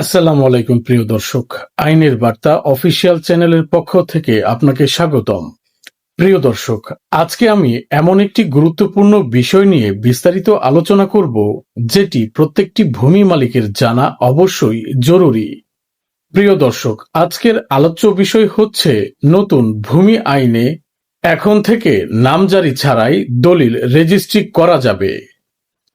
আসসালামু আলাইকুম, প্রিয় দর্শক। আইনের বার্তা অফিসিয়াল চ্যানেলের পক্ষ থেকে আপনাকে স্বাগতম। প্রিয় দর্শক, আজকে আমি এমন একটি গুরুত্বপূর্ণ বিষয় নিয়ে বিস্তারিত আলোচনা করব, যেটি প্রত্যেকটি ভূমি মালিকের জানা অবশ্যই জরুরি। প্রিয় দর্শক, আজকের আলোচ্য বিষয় হচ্ছে নতুন ভূমি আইনে এখন থেকে নামজারি ছাড়াই দলিল রেজিস্ট্রি করা যাবে।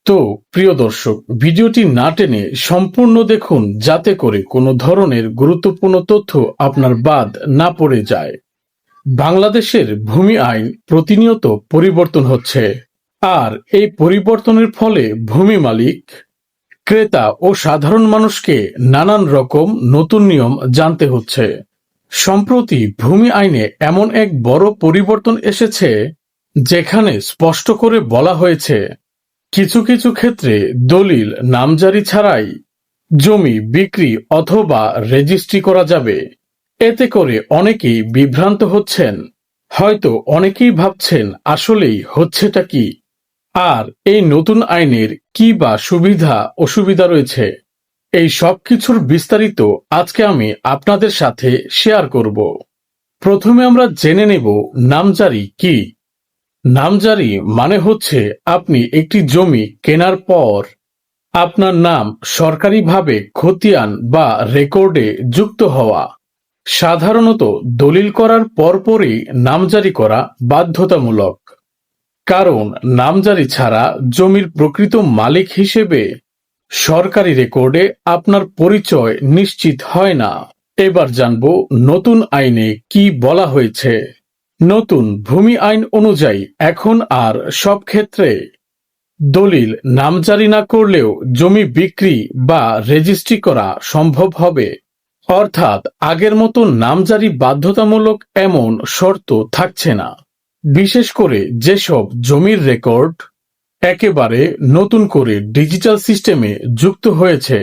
তো, প্রিয় দর্শক, ভিডিওটি না টেনে সম্পূর্ণ দেখুন যাতে করে কোনো ধরনের গুরুত্বপূর্ণ তথ্য আপনার বাদ না পড়ে যায়। বাংলাদেশের ভূমি আইন প্রতিনিয়ত পরিবর্তন হচ্ছে। আর এই পরিবর্তনের ফলে ভূমি মালিক, ক্রেতা ও সাধারণ মানুষকে নানান রকম নতুন নিয়ম জানতে হচ্ছে। সম্প্রতি ভূমি আইনে এমন এক বড় পরিবর্তন এসেছে, যেখানে স্পষ্ট করে বলা হয়েছে কিছু কিছু ক্ষেত্রে দলিল, নামজারি ছাড়াই জমি বিক্রি অথবা রেজিস্ট্রি করা যাবে। এতে করে অনেকেই বিভ্রান্ত হচ্ছেন। হয়তো অনেকেই ভাবছেন, আসলেই হচ্ছেটা কি? আর এই নতুন আইনের কি বা সুবিধা, অসুবিধা রয়েছে? এই সব কিছুর বিস্তারিত আজকে আমি আপনাদের সাথে শেয়ার করব। প্রথমে আমরা জেনে নেব, নামজারি কি? নামজারি মানে হচ্ছে আপনি একটি জমি কেনার পর আপনার নাম সরকারিভাবে খতিয়ান বা রেকর্ডে যুক্ত হওয়া। সাধারণত দলিল করার পরপরই নামজারি করা বাধ্যতামূলক। কারণ নামজারি ছাড়া জমির প্রকৃত মালিক হিসেবে সরকারি রেকর্ডে আপনার পরিচয় নিশ্চিত হয় না। এবার জানব নতুন আইনে কি বলা হয়েছে। নতুন ভূমি আইন অনুযায়ী এখন আর সব ক্ষেত্রে দলিল নামজারি না করলেও জমি বিক্রি বা রেজিস্ট্রি করা সম্ভব হবে। অর্থাৎ আগের মতো নামজারি বাধ্যতামূলক এমন শর্ত থাকছে না। বিশেষ করে যেসব জমির রেকর্ড একেবারে নতুন করে ডিজিটাল সিস্টেমে যুক্ত হয়েছে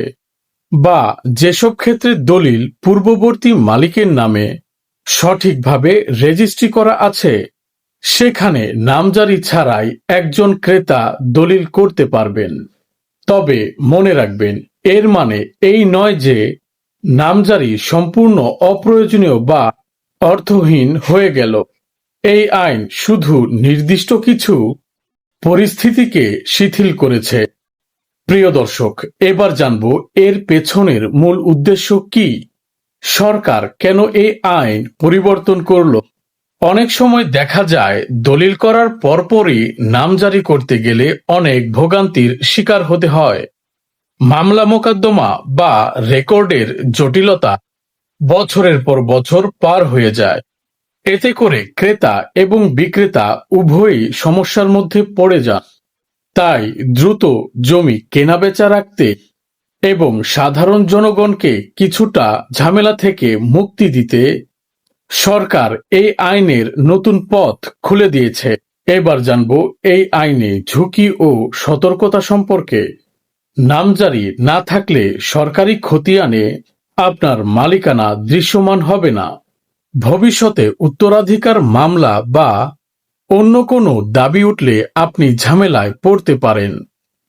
বা যেসব ক্ষেত্রে দলিল পূর্ববর্তী মালিকের নামে সঠিকভাবে রেজিস্ট্রি করা আছে? সেখানে নামজারি ছাড়াই একজন ক্রেতা দলিল করতে পারবেন। তবে মনে রাখবেন, এর মানে এই নয় যে নামজারি সম্পূর্ণ অপ্রয়োজনীয় বা অর্থহীন হয়ে গেল। এই আইন শুধু নির্দিষ্ট কিছু পরিস্থিতিকে শিথিল করেছে। প্রিয় দর্শক, এবার জানব এর পেছনের মূল উদ্দেশ্য কি? সরকার কেন এই আইন পরিবর্তন করল? অনেক সময় দেখা যায়, দলিল করার পরপরই নাম জারি করতে গেলে অনেক ভোগান্তির শিকার হতে হয়। মামলা মোকদ্দমা বা রেকর্ডের জটিলতা বছরের পর বছর পার হয়ে যায়। এতে করে ক্রেতা এবং বিক্রেতা উভয়ই সমস্যার মধ্যে পড়ে যান। তাই দ্রুত জমি কেনাবেচা রাখতে এবং সাধারণ জনগণকে কিছুটা ঝামেলা থেকে মুক্তি দিতে সরকার এই আইনের নতুন পথ খুলে দিয়েছে। এবার জানব এই আইনে ঝুঁকি ও সতর্কতা সম্পর্কে। নামজারি না থাকলে সরকারি খতিয়ানে আপনার মালিকানা দৃশ্যমান হবে না। ভবিষ্যতে উত্তরাধিকার মামলা বা অন্য কোনো দাবি উঠলে আপনি ঝামেলায় পড়তে পারেন।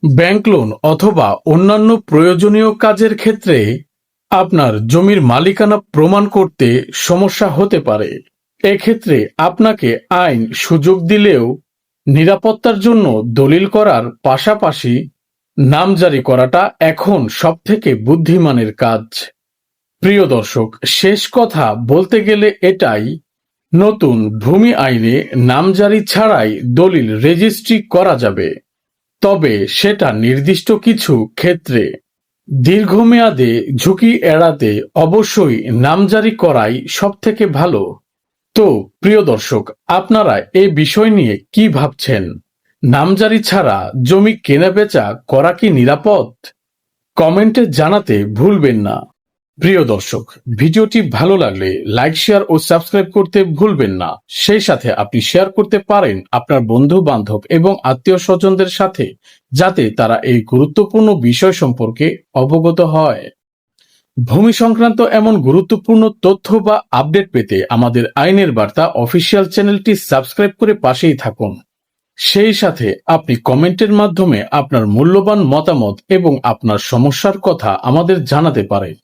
ব্যাংক লোন অথবা অন্যান্য প্রয়োজনীয় কাজের ক্ষেত্রে আপনার জমির মালিকানা প্রমাণ করতে সমস্যা হতে পারে। এক্ষেত্রে আপনাকে আইন সুযোগ দিলেও নিরাপত্তার জন্য দলিল করার পাশাপাশি নাম জারি করাটা এখন সবথেকে বুদ্ধিমানের কাজ। প্রিয় দর্শক, শেষ কথা বলতে গেলে এটাই, নতুন ভূমি আইনে নামজারি ছাড়াই দলিল রেজিস্ট্রি করা যাবে। তবে সেটা নির্দিষ্ট কিছু ক্ষেত্রে দীর্ঘমেয়াদে ঝুঁকি এড়াতে অবশ্যই নামজারি করাই সব থেকে ভালো। তো, প্রিয় দর্শক, আপনারা এ বিষয় নিয়ে কি ভাবছেন? নামজারি ছাড়া জমি কেনা বেচা করা কি নিরাপদ? কমেন্টে জানাতে ভুলবেন না। প্রিয় দর্শক, ভিডিওটি ভালো লাগলে লাইক, শেয়ার ও সাবস্ক্রাইব করতে ভুলবেন না। সেই সাথে আপনি শেয়ার করতে পারেন আপনার বন্ধু বান্ধব এবং আত্মীয় স্বজনদের সাথে, যাতে তারা এই গুরুত্বপূর্ণ বিষয় সম্পর্কে অবগত হয়। ভূমি সংক্রান্ত এমন গুরুত্বপূর্ণ তথ্য বা আপডেট পেতে আমাদের আইনের বার্তা অফিসিয়াল চ্যানেলটি সাবস্ক্রাইব করে পাশেই থাকুন। সেই সাথে আপনি কমেন্টের মাধ্যমে আপনার মূল্যবান মতামত এবং আপনার সমস্যার কথা আমাদের জানাতে পারেন।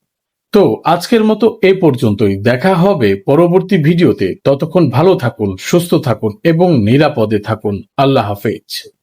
তো আজকের মতো এ পর্যন্তই। দেখা হবে পরবর্তী ভিডিওতে। ততক্ষণ ভালো থাকুন, সুস্থ থাকুন এবং নিরাপদে থাকুন। আল্লাহ হাফেজ।